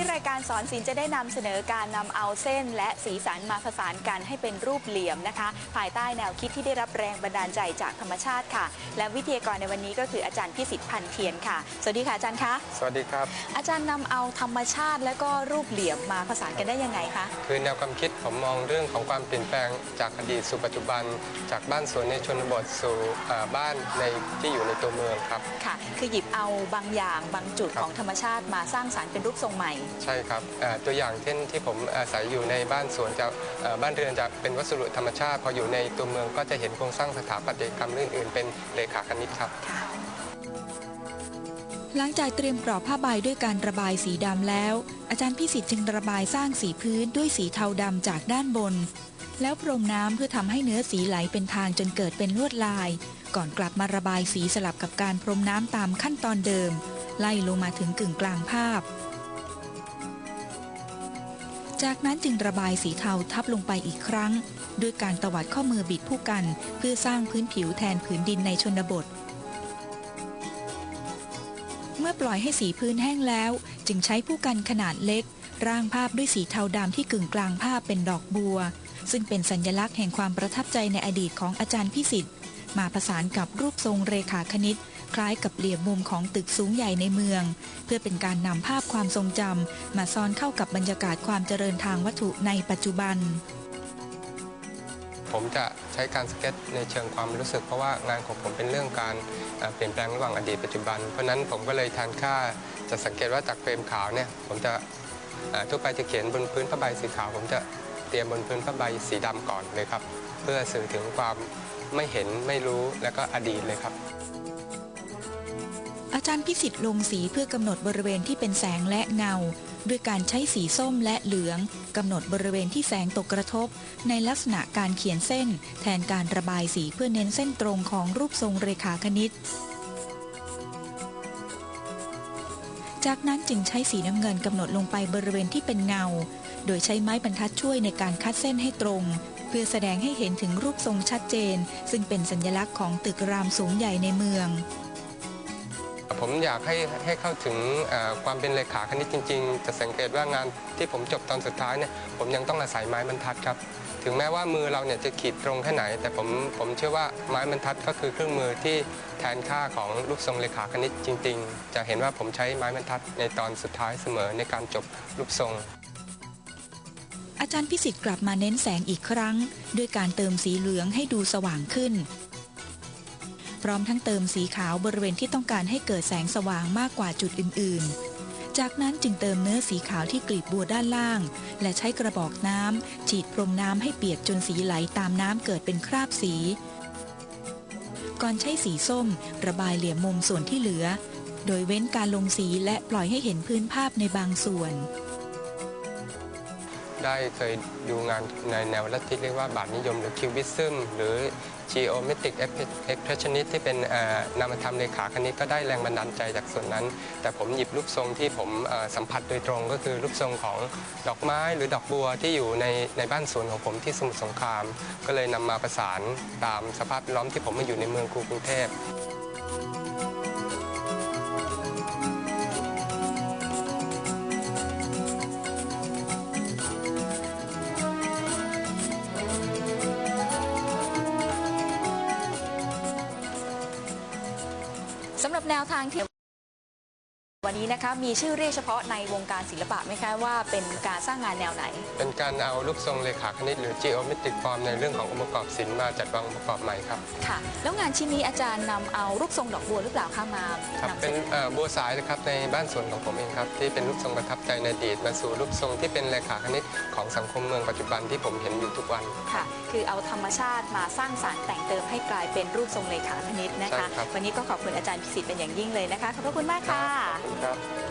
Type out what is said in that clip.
นี้รายการสอนศิลป์จะได้นำเสนอการนำเอาเส้น และสีสันมาผสานกันให้เป็นรูปเหลี่ยมนะคะ ภายใต้แนวคิดที่ได้รับแรงบันดาลใจจากธรรมชาติค่ะ และวิทยากรในวันนี้ก็คืออาจารย์พิสิทธิ์พันเทียนค่ะ สวัสดีค่ะอาจารย์คะสวัสดีครับ อาจารย์นำเอาธรรมชาติ และก็รูปเหลี่ยมมาผสานกันได้ยังไงคะคือแนวความคิดผมมองเรื่องของความเปลี่ยนแปลงจากอดีตสู่ปัจจุบัน จากบ้านสวนในชนบทสู่เอ่อบ้านในที่อยู่ในตัวเมืองครับค่ะ คือหยิบเอาบางอย่างบางจุดครับของธรรมชาติมาสร้างสรรค์เป็นรูปทรงใหม่ใช่ครับเอ่อตัวอย่างเช่นที่ผมอาศัยอยู่ในบ้านสวนจะเอ่อบ้านเรือนจะเป็นวัสดุธรรมชาติ พออยู่ในตัวเมืองก็จะเห็นโครงสร้างสถาปัตยกรรมอื่นๆเป็นเลขาคณิตครับค่ะหลังจากเตรียมกรอบผ้าใบด้วยการระบายสีดำแล้ว อาจารย์พิสิทธิ์จึงระบายสร้างสีพื้นด้วยสีเทาดำจากด้านบน แล้วพรมน้ำเพื่อทำให้เนื้อสีไหลเป็นทางจนเกิดเป็นลวดลาย ก่อนกลับมาระบายสีสลับกับการพรมน้ำตามขั้นตอนเดิม ไล่ลงมาถึงกึ่งกลางภาพ จากนั้นจึงระบายสีเทาทับลงไปอีกครั้ง ด้วยการตวัดข้อมือบิดผู้กัน เพื่อสร้างพื้นผิวแทนผืนดินในชนบท เมื่อปล่อยให้สีพื้นแห้งแล้ว จึงใช้ผู้กันขนาดเล็ก ร่างภาพด้วยสีเทาดำที่กึ่งกลางภาพเป็นดอกบัว ซึ่งเป็นสัญลักษณ์แห่งความประทับใจในอดีตของอาจารย์พิสิทธิ์ มาผสานกับรูปทรงเรขาคณิต คล้ายกับเหลี่ยมมุมของตึกสูงใหญ่ในเมือง เพื่อเป็นการนำภาพความทรงจำมาซ้อนเข้ากับบรรยากาศความเจริญทางวัตถุในปัจจุบัน ผมจะใช้การสเก็ตในเชิงความรู้สึก เพราะว่างานของผมเป็นเรื่องการเปลี่ยนแปลงระหว่างอดีตปัจจุบัน เพราะนั้นผมก็เลยทานค่าจะสังเกตว่าจากเฟรมขาวเนี่ยผมจะทั่วไปจะเขียนบนพื้นผ้าใบสีขาว ผมจะเตรียมบนพื้นผ้าใบสีดำก่อนเลยครับ เพื่อสื่อถึงความ ไม่เห็นไม่รู้และก็อดีตเลยครับ อาจารย์พิสิทธิ์ลงสีเพื่อกำหนดบริเวณที่เป็นแสงและเงา ด้วยการใช้สีส้มและเหลืองกำหนดบริเวณที่แสงตกกระทบ ในลักษณะการเขียนเส้น แทนการระบายสีเพื่อเน้นเส้นตรงของรูปทรงเรขาคณิตจากนั้นจึงใช้สีน้ำเงินกำหนดลงไปบริเวณที่เป็นเงา โดยใช้ไม้บรรทัดช่วยในการคัดเส้นให้ตรง เพื่อแสดงให้เห็นถึงรูปทรงชัดเจน ซึ่งเป็นสัญลักษณ์ของตึกรามสูงใหญ่ในเมือง ผมอยากให้ให้เข้าถึงความเป็นเลขาคณิตจริง ๆ จะสังเกตว่างานที่ผมจบตอนสุดท้ายเนี่ยผมยังต้องอาศัยไม้บรรทัดครับถึงแม้ว่ามือเราเนี่ยจะขีดตรงแค่ไหน แต่ผมผมเชื่อว่าไม้บรรทัดก็คือเครื่องมือที่แทนค่าของรูปทรงเลขาคณิตจริง ๆ จะเห็นว่าผมใช้ไม้บรรทัดในตอนสุดท้ายเสมอในการจบรูปทรง อาจารย์พิสิทธิ์กลับมาเน้นแสงอีกครั้ง ด้วยการเติมสีเหลืองให้ดูสว่างขึ้น พร้อมทั้งเติมสีขาวบริเวณที่ต้องการให้เกิดแสงสว่างมากกว่าจุดอื่น ๆ จากนั้นจึงเติมเนื้อสีขาวที่กลีบบัวด้านล่าง และใช้กระบอกน้ำฉีดพรมน้ำให้เปียกจนสีไหลตามน้ำเกิดเป็นคราบสี ก่อนใช้สีส้ม ระบายเหลี่ยมมุมส่วนที่เหลือ โดยเว้นการลงสีและปล่อยให้เห็นพื้นภาพในบางส่วน ได้เคยดูงานในแนวลัทธิเรียกว่าบาทนิยมหรือคิวบิซึมหรือ geometric expressionist ที่เป็นนามธรรมเลขาคณิตก็ได้แรงบันดาลใจจากส่วนนั้น แต่ผมหยิบรูปทรงที่ผมสัมผัสโดยตรงก็คือรูปทรงของดอกไม้หรือดอกบัวที่อยู่ในในบ้านสวนของผมที่สมุทรสงคราม ก็เลยนำมาประสานตามสภาพล้อมที่ผมมาอยู่ในเมืองกรุงเทพ สำหรับแนวทางที่ วันนี้นะคะมีชื่อเรียกเฉพาะในวงการศิลปะไหมคะว่าเป็นการสร้างงานแนวไหน เป็นการเอารูปทรงเลขาคณิตหรือ geometric form ในเรื่องขององค์ประกอบศิลป์มาจัดวางองค์ประกอบใหม่ครับค่ะ แล้วงานชิ้นนี้อาจารย์นำเอารูปทรงดอกบัวหรือเปล่าคะมาครับนำเสเป็นนอเอ่อบัวสายนะครับในบ้านสวนของผมเองครับที่เป็นรูปทรงประทับใจในอดีตมาสู่รูปทรงที่เป็นเลขาคณิตของสังคมเมืองปัจจุบันที่ผมเห็นอยู่ทุกวัน ค่ะ คือเอาธรรมชาติมาสร้างสรรค์แต่งเติมให้กลายเป็นรูปทรงเลขาคณิตนะคะใช่ครับ วันนี้ก็ขอบคุณอาจารย์พิสิทธิ์เป็นอย่างยิ่งเลยนะคะขอบพระคุณมากค่ะครับ